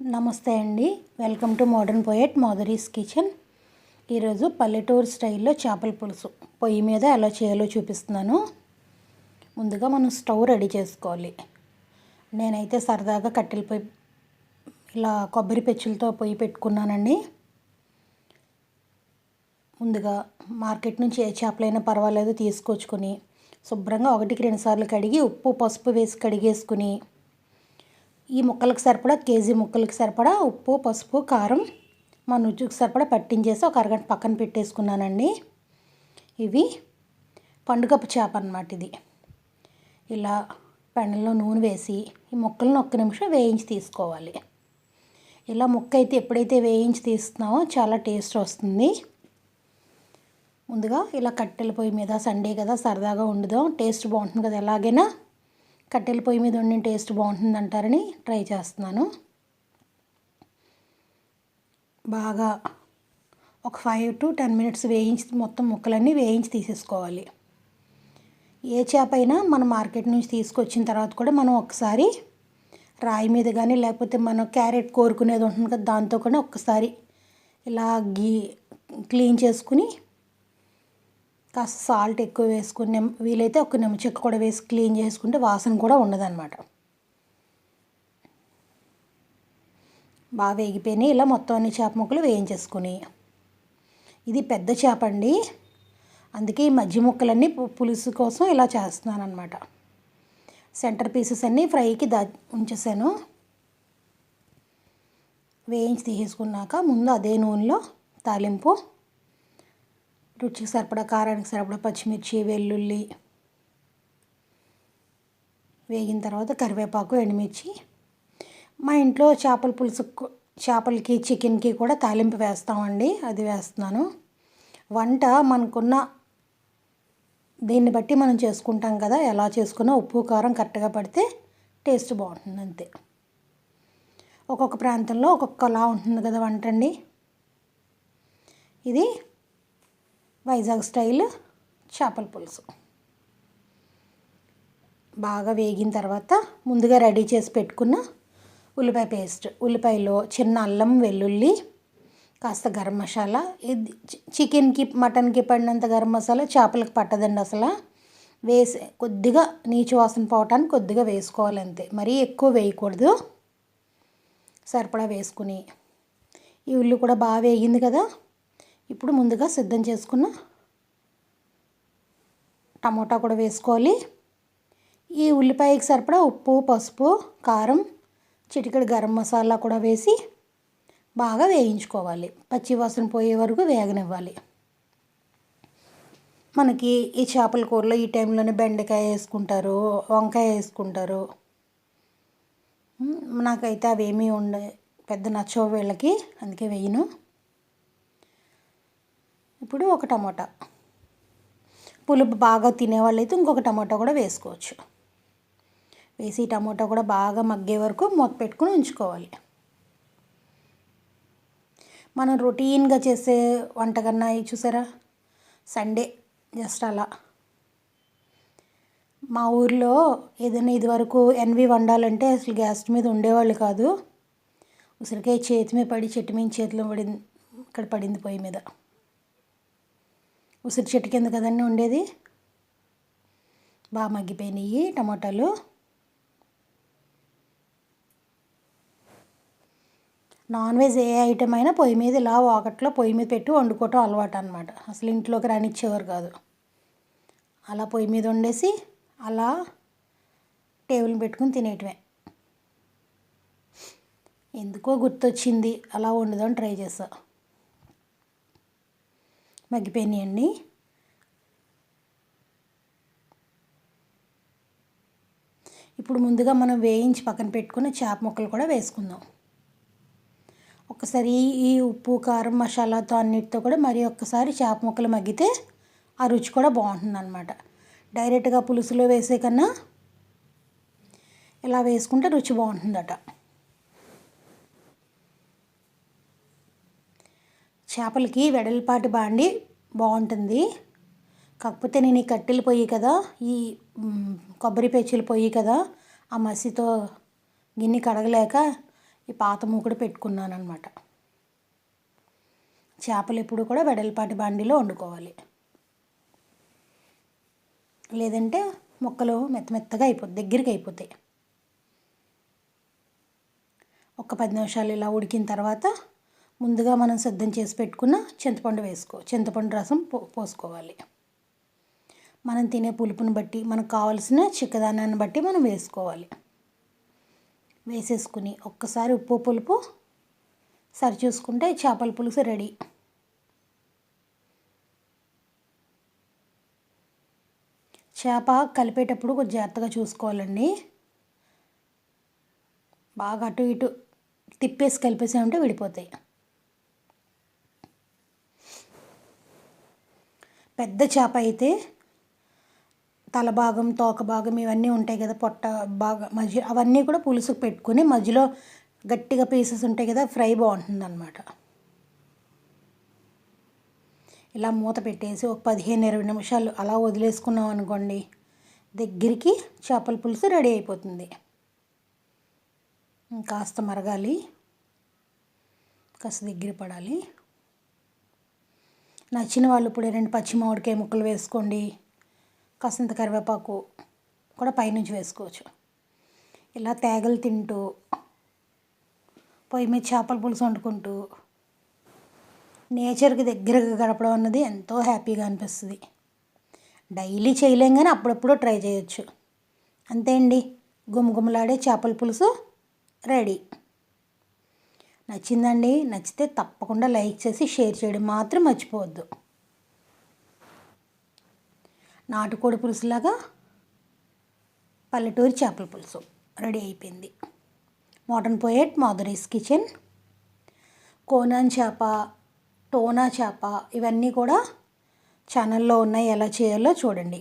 నమస్తే అండి. Welcome to modern poet Madhuri's kitchen. ఈరోజు పల్లెటూరు స్టైల్లో చేపల పులుసు. పొయ్యి మీద ఎలా చేయాలో చూపిస్తున్నాను. ముందుగా మనం స్టవ్ రెడీ చేసుకోవాలి. నేనైతే సరదాగా కట్టెల పొయ్యి ఇలా కొబ్బరి పెచ్చులతో పొయ్యి పెట్టుకున్నానండి. ముందుగా మార్కెట్ నుంచి ఏ చేపలైనా పర్వాలేదు తీసుకొచ్చుకొని శుభ్రంగా ఒకటికి రెండుసార్లు కడిగి ఉప్పు పసుపు వేసి కడిగేసుకుని ఈ ముక్కలకు సరిపడా కేజీ ముక్కలకు సరిపడా ఉప్పు పసుపు కారం మా నుజ్జుకు సరిపడా పట్టించేసి ఒక అరగంట పక్కన పెట్టేసుకున్నానండి. ఇవి పండుగపు చేప అన్నమాట ఇది. ఇలా పెండల్లో నూనె వేసి ఈ ముక్కలను ఒక్క నిమిషం వేయించి తీసుకోవాలి. ఇలా ముక్క అయితే ఎప్పుడైతే వేయించి తీస్తున్నామో చాలా టేస్ట్ వస్తుంది. ముందుగా ఇలా కట్టెల పొయ్యి మీద సండే కదా సరదాగా వండుదాం టేస్ట్ బాగుంటుంది కదా ఎలాగైనా. కట్టెల పొయ్యి మీద వండిన టేస్ట్ బాగుంటుంది అంటారని ట్రై చేస్తున్నాను. బాగా ఒక ఫైవ్ టు టెన్ మినిట్స్ వేయించి మొత్తం ముక్కలన్నీ వేయించి తీసేసుకోవాలి. ఏ చేప అయినా మనం మార్కెట్ నుంచి తీసుకొచ్చిన తర్వాత కూడా మనం ఒకసారి రాయి మీద కానీ లేకపోతే మనం క్యారెట్ కోరుకునేది ఉంటుంది కదా దాంతో కూడా ఒక్కసారి ఇలా గీ క్లీన్ చేసుకుని కాస్త సాల్ట్ ఎక్కువ వేసుకుని నిమ్ వీలైతే ఒక నిమ్మ చెక్క కూడా వేసి క్లీన్ చేసుకుంటే వాసన కూడా ఉండదన్నమాట. బాగా వేగిపోయినాయి. ఇలా మొత్తం అన్ని చేప ముక్కలు వేయించేసుకుని. ఇది పెద్ద చేప అండి. అందుకే ఈ మధ్య ముక్కలన్నీ పులుసు కోసం ఇలా చేస్తున్నాను అనమాట సెంటర్ పీసెస్ అన్నీ ఫ్రైకి దా ఉంచేసాను. వేయించి తీసేసుకున్నాక ముందు అదే నూనెలో తాలింపు రుచికి సరిపడా కారానికి సరిపడా పచ్చిమిర్చి వెల్లుల్లి వేగిన తర్వాత కరివేపాకు ఎండుమిర్చి. మా ఇంట్లో చేపల పులుసు చేపలకి చికెన్కి కూడా తాలింపు వేస్తామండి. అది వేస్తున్నాను. వంట మనకున్న దీన్ని బట్టి మనం చేసుకుంటాం కదా ఎలా చేసుకున్నా ఉప్పు కారం కరెక్ట్గా పడితే టేస్ట్ బాగుంటుంది అంతే. ఒక్కొక్క ప్రాంతంలో ఒక్కొక్కలా ఉంటుంది కదా వంట అండి ఇది వైజాగ్ స్టైల్ చేపల పులుసు. బాగా వేగిన తర్వాత ముందుగా రెడీ చేసి పెట్టుకున్న ఉల్లిపాయ పేస్ట్. ఉల్లిపాయలో చిన్న అల్లం వెల్లుల్లి కాస్త గరం మసాలా. ఇది చికెన్కి మటన్కి పడినంత గరం మసాలా చేపలకు పట్టదండి అసలు. వేసి కొద్దిగా నీచు వాసన పోవటానికి కొద్దిగా వేసుకోవాలి అంతే. మరీ ఎక్కువ వేయకూడదు. సరిపడా వేసుకుని. ఈ ఉల్లి కూడా బాగా వేగింది కదా. ఇప్పుడు ముందుగా సిద్ధం చేసుకున్న టమోటా కూడా వేసుకోవాలి. ఈ ఉల్లిపాయకి సరిపడా ఉప్పు పసుపు కారం చిటికెడు గరం మసాలా కూడా వేసి బాగా వేయించుకోవాలి. పచ్చి వాసన పోయే వరకు వేగనివ్వాలి. మనకి ఈ చేపల కూరలో ఈ టైంలోనే బెండకాయ వేసుకుంటారు వంకాయ వేసుకుంటారు. నాకైతే అవేమీ ఉండే పెద్ద నచ్చవు వీళ్ళకి అందుకే వేయను. ఇప్పుడు ఒక టమాటా. పులుపు బాగా తినేవాళ్ళు అయితే ఇంకొక టమాటా కూడా వేసుకోవచ్చు. వేసి టమాటా కూడా బాగా మగ్గే వరకు మూత పెట్టుకుని ఉంచుకోవాలి. మనం రొటీన్గా చేసే వంట కన్నా చూసారా? సండే జస్ట్ అలా. మా ఊర్లో ఏదైనా ఇదివరకు ఎన్వి వండాలంటే అసలు గ్యాస్ మీద ఉండేవాళ్ళు కాదు. ఉసిరికాయ చేతి మీద పడి చెట్టు మీద చేతిలో పడింది ఇక్కడ పడింది పొయ్యి మీద. ఉసిరి చెట్టు కింద కదండి ఉండేది? బాగా మగ్గిపోయినాయి టమాటాలు. నాన్ వెజ్ ఏ ఐటెం అయినా పొయ్యి మీద ఇలా ఒకట్లో పొయ్యి మీద పెట్టి వండుకోవటం అలవాటు అనమాట అసలు ఇంట్లోకి రానిచ్చేవారు కాదు. అలా పొయ్యి మీద వండేసి అలా టేబుల్ పెట్టుకుని తినేయటమే. ఎందుకో గుర్తొచ్చింది. అలా వండుదాం ట్రై చేసా మగ్గిపోయినాయండి ఇప్పుడు ముందుగా మనం వేయించి పక్కన పెట్టుకున్న చేప ముక్కలు కూడా వేసుకుందాం. ఒకసారి ఈ ఉప్పు కారం మసాలాతో అన్నిటితో కూడా మరి ఒక్కసారి చేప ముక్కలు మగ్గితే ఆ రుచి కూడా బాగుంటుంది అనమాట డైరెక్ట్గా పులుసులో వేసే కన్నా ఇలా వేసుకుంటే రుచి బాగుంటుందట. చేపలకి వెడల్పాటి బాండి బాగుంటుంది. కాకపోతే నేను ఈ కట్టెలు పొయ్యి కదా ఈ కొబ్బరి పెచ్చులు పొయ్యి కదా ఆ మసితో గిన్నె కడగలేక ఈ పాత మూకుడు పెట్టుకున్నాను అనమాట చేపలు ఎప్పుడు కూడా వెడల్పాటి బాండిలో వండుకోవాలి. లేదంటే ముక్కలు మెత్త మెత్తగా అయిపోతాయి దగ్గరికి అయిపోతాయి. ఒక పది నిమిషాలు ఇలా ఉడికిన తర్వాత ముందుగా మనం సిద్ధం చేసి పెట్టుకున్న చింతపండు వేసుకో చింతపండు రసం పో పోసుకోవాలి. మనం తినే పులుపుని బట్టి మనకు కావాల్సిన చిక్కదానాన్ని బట్టి మనం వేసుకోవాలి. వేసేసుకుని ఒక్కసారి ఉప్పు పులుపు సరి చూసుకుంటే చేపల పులుసు రెడీ. చేప కలిపేటప్పుడు కొంచెం జాగ్రత్తగా చూసుకోవాలండి. బాగా అటు ఇటు తిప్పేసి కలిపేసామంటే విడిపోతాయి. పెద్ద చేప అయితే తల భాగం తోక భాగం ఇవన్నీ ఉంటాయి కదా పొట్ట బాగా మధ్య అవన్నీ కూడా పులుసుకు పెట్టుకుని మధ్యలో గట్టిగా పీసెస్ ఉంటాయి కదా ఫ్రై బాగుంటుంది అనమాట ఇలా మూత పెట్టేసి ఒక పదిహేను ఇరవై నిమిషాలు అలా వదిలేసుకున్నాం అనుకోండి దగ్గరికి చేపల పులుసు రెడీ అయిపోతుంది. కాస్త మరగాలి కాస్త దగ్గర పడాలి. నచ్చిన వాళ్ళు ఇప్పుడు రెండు పచ్చి మామిడికాయ ముక్కలు వేసుకోండి కాసంత కరివేపాకు కూడా పైనుంచి వేసుకోవచ్చు. ఇలా తేగలు తింటూ పొయ్యి మీద చేపల పులుసు వండుకుంటూ నేచర్కి దగ్గరగా గడపడం అన్నది ఎంతో హ్యాపీగా అనిపిస్తుంది. డైలీ చేయలేం కానీ అప్పుడప్పుడు ట్రై చేయొచ్చు. అంతే అండి. గుమగుమలాడే చేపల పులుసు రెడీ. నచ్చిందండి నచ్చితే తప్పకుండా లైక్ చేసి షేర్ చేయడం మాత్రం మర్చిపోవద్దు. నాటుకోడి పులుసులాగా పల్లెటూరి చేపల పులుసు రెడీ అయిపోయింది. మోడర్న్ పోయేట్ మాధురీస్ కిచెన్ కోనాన్ చేప టోనా చేప ఇవన్నీ కూడా ఛానల్లో ఉన్నాయి ఎలా చేయాలో చూడండి.